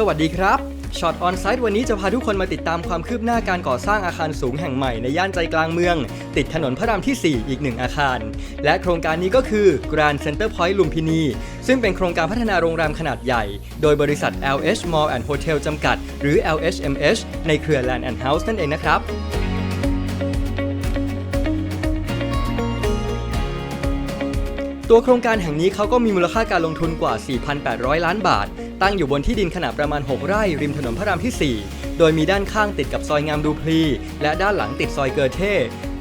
สวัสดีครับช็อตออนไซต์วันนี้จะพาทุกคนมาติดตามความคืบหน้าการก่อสร้างอาคารสูงแห่งใหม่ในย่านใจกลางเมือง ติดถนนพระรามที่ 4 อีกหนึ่งอาคาร และโครงการนี้ก็คือ Grand Center Point ลุมพินี ซึ่งเป็นโครงการพัฒนาโรงแรมขนาดใหญ่ โดยบริษัท LH Mall and Hotel จำกัด หรือ LHMH ในเครือ Land and House นั่นเองนะครับตัวโครงการแห่งนี้เขาก็มีมูลค่าการลงทุนกว่า 4,800 ล้านบาท ตั้งอยู่บนที่ดินขนาดประมาณ 6 ไร่ริมถนนพระรามที่ 4 โดยมีด้านข้างติดกับซอยงามดูพลี และด้านหลังติดซอยเกอเท่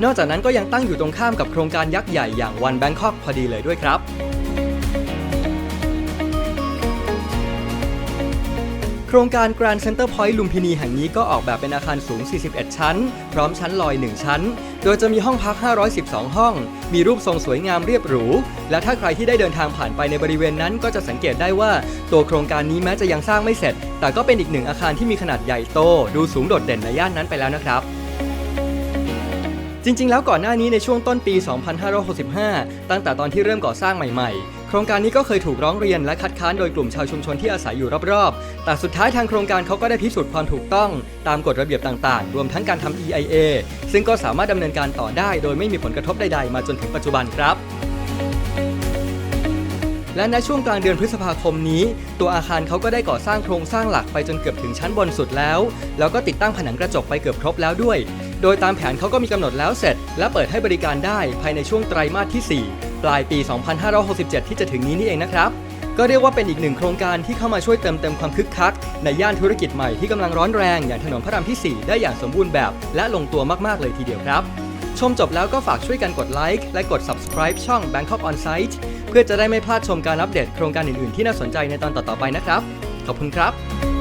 นอกจากนั้นก็ยังตั้งอยู่ตรงข้ามกับโครงการยักษ์ใหญ่อย่างวันแบงคอกพอดีเลยด้วยครับ โครงการ Grand Center Point ลุมพินีแห่งนี้ก็ออกแบบเป็นอาคารสูง 41 ชั้น พร้อมชั้นลอย 1 ชั้น โดยจะมีห้องพัก 512 ห้อง มีรูปทรงสวยงามเรียบหรู และถ้าใครที่ได้เดินทางผ่านไปในบริเวณนั้น ก็จะสังเกตได้ว่า ตัวโครงการนี้แม้จะยังสร้างไม่เสร็จ แต่ก็เป็นอีกหนึ่งอาคารที่มีขนาดใหญ่โต ดูสูงโดดเด่นในย่านนั้นไปแล้วนะครับจริงๆ แล้วก่อนหน้านี้ในช่วงต้นปี 2565 ตั้งแต่ตอนที่เริ่มก่อสร้างใหม่ๆ โครงการนี้ก็เคยถูกร้องเรียนและคัดค้านโดยกลุ่มชาวชุมชนที่อาศัยอยู่รอบๆ แต่สุดท้ายทางโครงการเขาก็ได้พิสูจน์ความถูกต้อง ตามกฎระเบียบต่างๆ รวมทั้งการทำ EIA ซึ่งก็สามารถดำเนินการต่อได้ โดยไม่มีผลกระทบใดๆ มาจนถึงปัจจุบันครับและในช่วงกลางเดือนพฤษภาคมนี้ ตัวอาคารเขาก็ได้ก่อสร้างโครงสร้างหลักไปจนเกือบถึงชั้นบนสุดแล้ว แล้วก็ติดตั้งผนังกระจกไปเกือบครบแล้วด้วย โดยตามแผนเขาก็มีกำหนดแล้วเสร็จ และเปิดให้บริการได้ภายในช่วงไตรมาสที่ 4 ปลายปี 2567 ที่จะถึงนี้นี่เองนะครับ ก็เรียกว่าเป็นอีกหนึ่งโครงการที่เข้ามาช่วยเติมเต็มความคึกคัก ในย่านธุรกิจใหม่ที่กำลังร้อนแรงอย่างถนนพระรามที่ 4 ได้อย่างสมบูรณ์แบบ และลงตัวมากๆเลยทีเดียวครับ ชมจบแล้วก็ฝากช่วยกันกดไลค์และกด subscribe ช่อง Bangkok On Site เพื่อจะได้ไม่พลาดชมการอัปเดตโครงการอื่นๆที่น่าสนใจในตอนต่อๆไปนะครับ ขอบคุณครับ